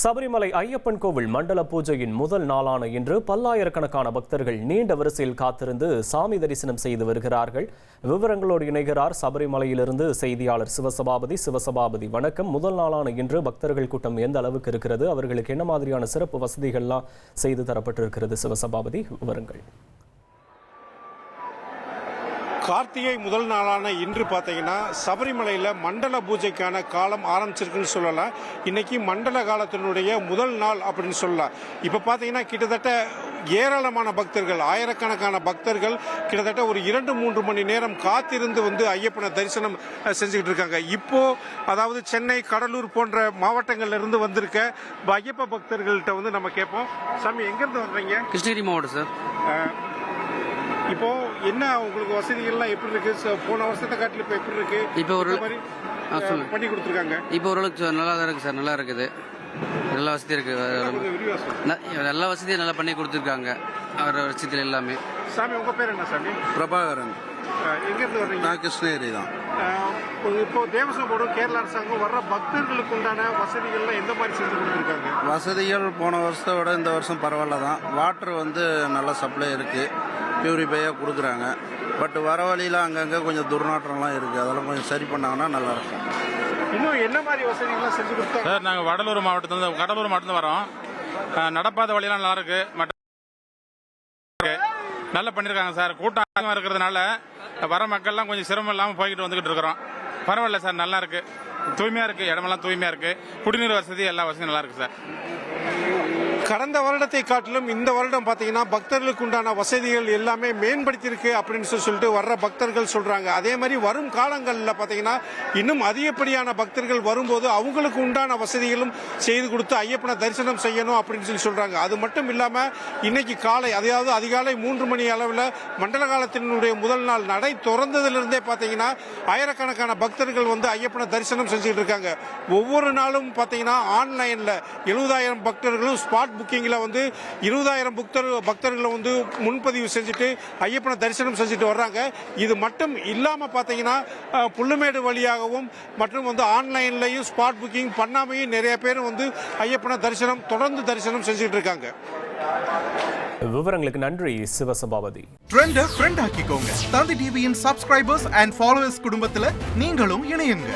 சபரிமலை ஐயப்பன் கோவில் மண்டல பூஜையின் முதல் நாளான இன்று பல்லாயிரக்கணக்கான பக்தர்கள் நீண்ட வரிசையில் காத்திருந்து சாமி தரிசனம் செய்து வருகிறார்கள். விவரங்களோடு இணைகிறார் சபரிமலையிலிருந்து செய்தியாளர் சிவசபாபதி. சிவசபாபதி வணக்கம். முதல் நாளான இன்று பக்தர்கள் கூட்டம் எந்த அளவுக்கு இருக்கிறது? அவர்களுக்கு என்ன மாதிரியான சிறப்பு வசதிகள்லாம் செய்து தரப்பட்டிருக்கிறது சிவசபாபதி? விவரங்கள். கார்த்திகை முதல் நாளான இன்று பார்த்தீங்கன்னா சபரிமலையில் மண்டல பூஜைக்கான காலம் ஆரம்பிச்சிருக்குன்னு சொல்லலாம். இன்னைக்கு மண்டல காலத்தினுடைய முதல் நாள் அப்படின்னு சொல்லலாம். இப்போ பார்த்தீங்கன்னா கிட்டத்தட்ட ஏராளமான பக்தர்கள் ஆயிரக்கணக்கான பக்தர்கள் கிட்டத்தட்ட ஒரு இரண்டு மூன்று மணி நேரம் காத்திருந்து வந்து ஐயப்பனை தரிசனம் செஞ்சுக்கிட்டு இருக்காங்க. இப்போ அதாவது சென்னை கடலூர் போன்ற மாவட்டங்கள்ல இருந்து வந்திருக்க ஐயப்ப பக்தர்கள்ட்ட வந்து நம்ம கேட்போம். சாமி எங்கேருந்து வர்றீங்க? கிருஷ்ணகிரி மாவட்டம் சார். இப்போ என்ன உங்களுக்கு வசதிகள்லாம் எப்படி இருக்கு? ச- போன வருஷத்தை காட்டில இப்போ எப்படி இருக்கு? இப்போ ஒரு-. பண்ணி கொடுத்துருக்காங்க. இப்போ ஓரளவுக்கு நல்லா தான் இருக்குது சார் நல்லா இருக்குது. நல்ல வசதி இருக்கு. கொஞ்சம் விரிவா சொல்லுங்க. ந- எல்லா வசதியும் நல்லா பண்ணி கொடுத்துருக்காங்க. அவர் விஷயத்தில் எல்லாமே. சாமி உங்க பேர் என்ன சாமி? பிரபாகரன். அஹ், எங்க இருந்து வர்றீங்க நான் கிருஷ்ணகிரி தான் இப்போ தேவஸ்வம் போர்டும் கேரள அரசாங்கம் வர்ற பக்தர்களுக்கு உண்டான வசதிகள்லாம் எந்த மாதிரி செஞ்சு கொடுத்துருக்காங்க? வசதிகள் போன வருஷத்தை விட இந்த வருஷம் பரவாயில்ல தான். வாட்டர் வந்து நல்ல சப்ளை இருக்குது பியூரிஃபையாக கொடுக்குறாங்க. பட் வர வழியில் அங்கங்கே கொஞ்சம் துர்நாற்றம்லாம் இருக்குது அதெல்லாம் கொஞ்சம் சரி பண்ணாங்கன்னா நல்லாயிருக்கும் இன்னும் என்ன மாதிரி வசதிகள்லாம் செஞ்சு கொடுத்தாங்க சார் நாங்கள் வடலூர் மாவட்டத்தில் கடலூர் மாவட்டத்தில் வரோம். நடப்பாத வழியெல்லாம் நல்லா இருக்கு. மற்ற நல்லா பண்ணியிருக்காங்க சார். கூட்டம் அதிகமாக இருக்கிறதுனால வர மக்கள்லாம் கொஞ்சம் சிரமம் இல்லாமல் போய்கிட்டு வந்துகிட்டு இருக்கிறோம். பரவாயில்ல சார் நல்லா இருக்கு. தூய்மையாக இருக்கு இடமெல்லாம் தூய்மையாக இருக்கு. குடிநீர் வசதி எல்லா வசதியும் நல்லா இருக்கு சார். கடந்த வருடத்தை காட்டிலும் இந்த வருடம் பார்த்தீங்கன்னா பக்தர்களுக்கு உண்டான வசதிகள் எல்லாமே மேம்படுத்தியிருக்கு அப்படின்னு சொல்லி சொல்லிட்டு வர்ற பக்தர்கள் சொல்றாங்க. அதே மாதிரி வரும் காலங்களில் பார்த்தீங்கன்னா இன்னும் அதிகப்படியான பக்தர்கள் வரும்போது அவங்களுக்கு உண்டான வசதிகளும் செய்து கொடுத்து ஐயப்பனை தரிசனம் செய்யணும் அப்படின்னு சொல்லி சொல்றாங்க. அது மட்டும் இல்லாமல் இன்னைக்கு காலை அதாவது அதிகாலை மூன்று மணி அளவில் மண்டல காலத்தினுடைய முதல் நாள் நடை திறந்ததிலிருந்தே பார்த்தீங்கன்னா ஆயிரக்கணக்கான பக்தர்கள் வந்து ஐயப்பனை தரிசனம் செஞ்சுட்டு இருக்காங்க. ஒவ்வொரு நாளும் பார்த்தீங்கன்னா ஆன்லைனில் எழுபதாயிரம் பக்தர்களும் ஸ்பாட் புக்கிங்கில் வந்து இருபதாயிரம் பக்தர் பக்தர்களை வந்து முன்பதிவு செஞ்சுட்டு ஐயப்பனை தரிசனம் செஞ்சுட்டு வர்றாங்க. இது மட்டும் இல்லாமல் பார்த்தீங்கன்னா புல்லுமேடு வழியாகவும் மற்றும் வந்து ஆன்லைன்லையும் ஸ்பாட் புக்கிங் பண்ணாமையும் நிறைய பேர் வந்து ஐயப்பனை தரிசனம் தொடர்ந்து தரிசனம் செஞ்சுட்டு இருக்காங்க. விவரங்களுக்கு நன்றி சிவசபாபதி. ட்ரெண்ட ஃப்ரெண்ட் ஆக்கிக்கோங்க. தந்தி டிவியின் சப்ஸ்கிரைபர்ஸ் அண்ட் ஃபாலோவர்ஸ் குடும்பத்துல நீங்களும் இணையுங்க.